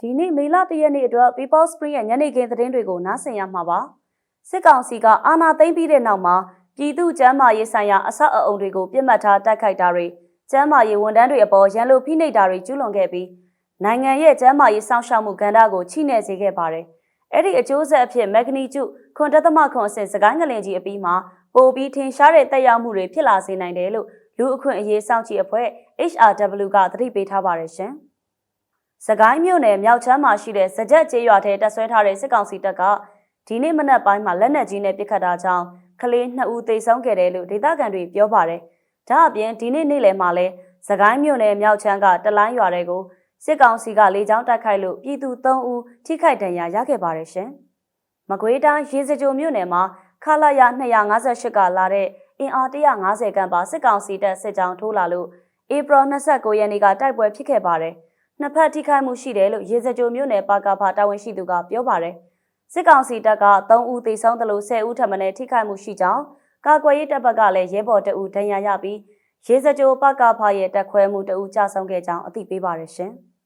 ဒီနေ့မေလ၁ရက်နေ့အတွက် People Spring ရဲ့ညနေခင်းသတင်းတွေကိုနားဆင်ရမှာပါစစ်ကောင်စီကအာဏာသိမ်းပြီးတဲ့နောက်မှာပြည်သူ့ကျန်းမာရေးဆိုင်ရာအဆောက်အအုံတွေကိုပြစ်မှတ်ထားတိုက်ခိုက်တာတွေကျန်းမာရေးဝန်ထမ်းတွေအပေါ်ရန်လိုဖိနှိပ်တာတွေကျူးလွန်ခဲ့ပြီးနိုင်ငံရဲ့ကျန်းမာရေးစောင့်ရှောက်မှုကဏ္ဍကိုချိနဲ့စေခဲ့ပါတယ်အဲ့ဒီအကျိုးဆက်အဖြစ်မက်ဂနီကျုခွန်တက်သမခွန်အဆင့်စကိုင်းငလင်ကြီးအပြီးမှာပိုပြီးထင်ရှားတဲ့တက်ရောက်မှုတွေဖြစ်လာစေနိုင်တယ်လို့လူအခွင့်အရေးစောင့်ကြည့်အဖွဲ့ HRW ကသတိပေးထားပါတယ်ရှင်။ စကိုင်းမြို့နယ်မြောက်ချမ်းမှာရှိတဲ့စကြက်ကျေးရွာထဲတပ်ဆွဲထားတဲ့စစ်ကောင်စီတပ်ကဒီနေ့မနက်ပိုင်းမှာလက်နက်ကြီးနဲ့ပစ်ခတ်တာကြောင့်ကလေး2ဦးသေဆုံးခဲ့တယ်လို့ဒေသခံတွေပြောပါတယ်။ဒါအပြင်ဒီနေ့နေ့လယ်မှာလဲစကိုင်းမြို့နယ်မြောက်ချမ်းကတလိုင်းရွာတွေကိုစစ်ကောင်စီကလေကြောင်းတိုက်ခိုက်လို့ပြည်သူ3ဦးထိခိုက်ဒဏ်ရာရခဲ့ပါတယ်ရှင်။မကွေးတိုင်းရေစကြိုမြို့နယ်မှာခလာရ258ကလာတဲ့အင်အား150ခန့်ပါစစ်ကောင်စီတပ်စစ်ကြောင်းထိုးလာလို့ဧပြီ29ရက်နေ့ကတိုက်ပွဲဖြစ်ခဲ့ပါတယ်။ နှစ်ဖက်ထိခိုက်မှုရှိတယ်လို့ရေစကြိုမြို့နယ်ပါကာဖာတာဝန်ရှိသူကပြောပါတယ်။စစ်ကောင်စီတပ်က3ဦးသေဆုံးတယ်လို့10ဦးထပ်မံထိခိုက်မှုရှိကြောင်းကာကွယ်ရေးတပ်ဘက်ကလည်းရဲဘော်တအူဒဏ်ရာရပြီးရေစကြိုပါကာဖာရဲ့တပ်ခွဲမှုတအူကြဆုံးခဲ့ကြောင်းအသိပေးပါတယ်ရှင်။